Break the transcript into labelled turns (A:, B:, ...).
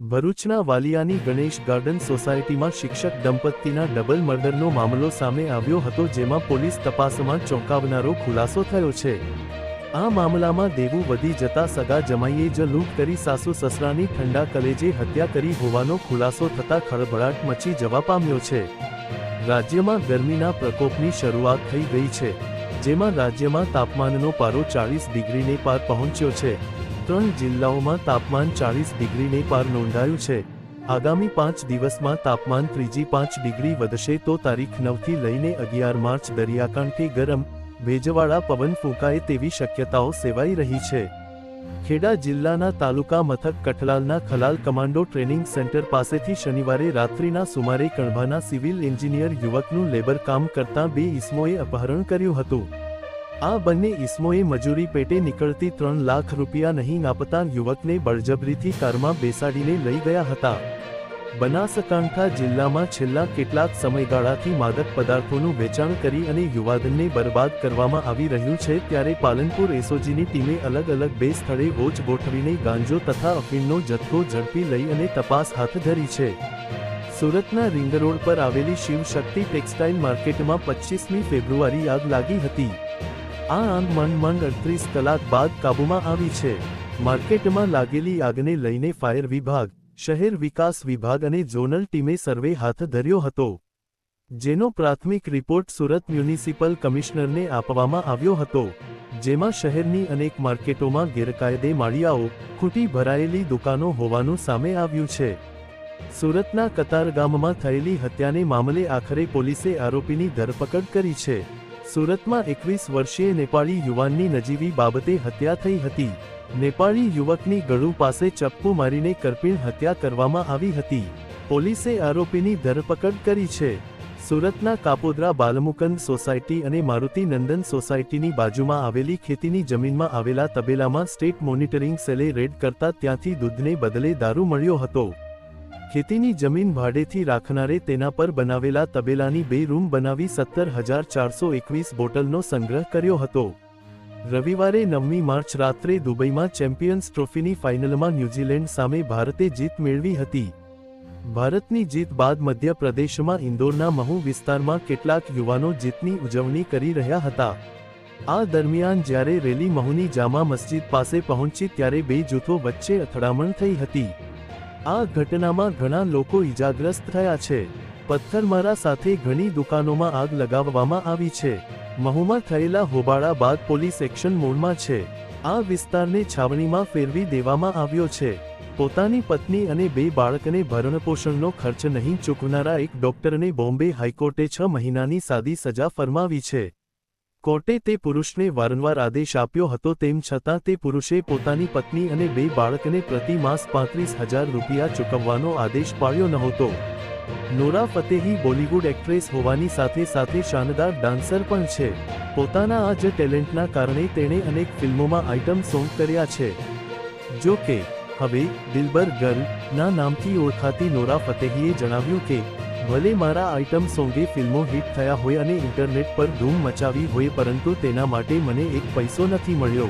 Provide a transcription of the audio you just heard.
A: ભરૂચના વાલિયાની ગણેશ ગાર્ડન સોસાયટીમાં શિક્ષક દંપતીના ડબલ મર્ડરનો મામલો સામે આવ્યો હતો, જેમાં પોલીસ તપાસમાં ચોંકાવનારો ખુલાસો થયો છે. આ મામલામાં દેવું વધી જતા સગા જમાઈએ જ લૂંટ કરી સાસુ સસરાની ઠંડા કલેજે હત્યા કરી હોવાનો ખુલાસો થતા ખળભળાટ મચી જવા પામ્યો છે. રાજ્યમાં ગરમીના પ્રકોપની શરૂઆત થઈ ગઈ છે, જેમાં રાજ્યમાં તાપમાનનો પારો ચાળીસ ડિગ્રીને પાર પહોંચ્યો છે. ત્રણ જિલ્લાઓમાં તાપમાન ચાળીસ ડિગ્રીને પાર નોંધાયું છે. આગામી પાંચ દિવસમાં તાપમાન ત્રીજી પાંચ ડિગ્રી વધશે તો તારીખ નવથી લઈને અગિયાર માર્ચ દરિયાકાંઠે ગરમ, ભેજવાળા પવન ફૂંકાય તેવી શક્યતાઓ સેવાઈ રહી છે. ખેડા જિલ્લાના તાલુકા મથક કઠલાલના ખલાલ કમાન્ડો ટ્રેનિંગ સેન્ટર પાસેથી શનિવારે રાત્રિના સુમારે કણભાના સિવિલ એન્જિનિયર યુવકનું લેબર કામ કરતા બે ઈસમોએ અપહરણ કર્યું હતું. આ બંને ઈસમોએ મજૂરી પેટે નીકળતી ત્રણ લાખ રૂપિયા નહીં આપતા યુવકને બળજબરીથી કારમાં બેસાડીને લઈ ગયા હતા. બનાસકાંઠા જિલ્લામાં છેલ્લા કેટલાક સમયગાળાથી માદક પદાર્થોનું વેચાણ કરી અને યુવાધનને બરબાદ કરવામાં આવી રહ્યું છે ત્યારે પાલનપુર એસઓજીની ટીમે અલગ અલગ બે સ્થળે વોચ ગોઠવીને ગાંજો તથા અફીણનો જથ્થો ઝડપી લઈ અને તપાસ હાથ ધરી છે. સુરતના રિંગ રોડ પર આવેલી શિવ શક્તિ ટેક્સટાઇલ માર્કેટમાં પચીસમી ફેબ્રુઆરી આગ લાગી હતી. આ આગ માંડ અડત્રીસ કલાક બાદ કાબૂમાં આવી છે. માર્કેટમાં લાગેલી આગને લઈને ફાયર વિભાગ, શહેર વિકાસ વિભાગ અને ઝોનલ ટીમે સર્વે હાથ ધર્યો હતો. જેનો પ્રાથમિક રિપોર્ટ સુરત મ્યુનિસિપલ કમિશનરને આપવામાં આવ્યો હતો. જેમાં શહેરની અનેક માર્કેટોમાં ગેરકાયદે માળિયાઓ, ખૂટી ભરાયેલી દુકાનો હોવાનું સામે આવ્યું છે. સુરતના કતારગામમાં થયેલી હત્યાને મામલે આખરે પોલીસે આરોપીની ધરપકડ કરી છે. સુરતમાં એકવીસ વર્ષીય નેપાળી યુવાનની નજીવી બાબતે હત્યા થઈ હતી. નેપાળી યુવકની ગળું પાસે ચપ્પુ મારીને કરપીણ હત્યા કરવામાં આવી હતી. પોલીસે આરોપીની ધરપકડ કરી છે. સુરતના કાપોદ્રા બાલમુકંદ સોસાયટી અને મારુતિ નંદન સોસાયટીની બાજુમાં આવેલી ખેતીની જમીનમાં આવેલા તબેલામાં સ્ટેટ મોનિટરિંગ સેલે રેડ કરતા ત્યાંથી દૂધને બદલે દારૂ મળ્યો હતો. ખેતીની જમીન ભાડેથી રાખનારે તેના પર બનાવેલા તબેલાની બે રૂમ બનાવી સત્તર હજાર ચારસો એકવીસ બોટલનો સંગ્રહ કર્યો હતો. રવિવારે નવમી માર્ચ રાત્રે દુબઈમાં ચેમ્પિયન્સ ટ્રોફીની ફાઇનલમાં ન્યૂઝીલેન્ડ સામે ભારતે જીત મેળવી હતી. ભારતની જીત બાદ મધ્યપ્રદેશમાં ઇન્દોરના મહુ વિસ્તારમાં કેટલાક યુવાનો જીતની ઉજવણી કરી રહ્યા હતા. આ દરમિયાન જ્યારે રેલી મહુની જામા મસ્જિદ પાસે પહોંચી ત્યારે બે જૂથો વચ્ચે અથડામણ થઈ હતી. આ ઘટનામાં ઘણા લોકો ઈજાગ્રસ્ત થયા છે. પથ્થરમારા સાથે ઘણી દુકાનોમાં આગ લગાવવામાં આવી છે. મહુમાં થયેલા હોબાળા બાદ પોલીસ એક્શન મોડમાં છે. આ વિસ્તારને છાવણીમાં ફેરવી દેવામાં આવ્યો છે. પોતાની પત્ની અને બે બાળકને ભરણપોષણનો ખર્ચ નહીં ચૂકવનારા એક ડોક્ટરને બોમ્બે હાઈકોર્ટે છ મહિનાની સાદી સજા ફરમાવી છે. કોર્ટે તે પુરુષને વારંવાર આદેશ આપ્યો હતો તેમ છતાં તે પુરુષે પોતાની પત્ની અને બે બાળકને પ્રતિ માસ પાંત્રીસ હજાર રૂપિયા ચૂકવવાનો આદેશ પાડ્યો નહોતો. નોરા ફતેહી બોલિવૂડ એક્ટ્રેસ હોવાની સાથે સાથે શાનદાર ડાન્સર પણ છે. પોતાના આ જ ટેલેન્ટના કારણે તેણે અનેક ફિલ્મોમાં આઇટમ સોંગ કર્યા છે. જો કે, હવે દિલબર ગર્લ ના નામથી ઓળખાતી નોરા ફતેહીએ જણાવ્યું કે ભલે મારા આઇટમ સોંગે ફિલ્મો હિટ થયા હોય અને ઇન્ટરનેટ પર ધૂમ મચાવી હોય પરંતુ તેના માટે મને એક પૈસો નથી મળ્યો.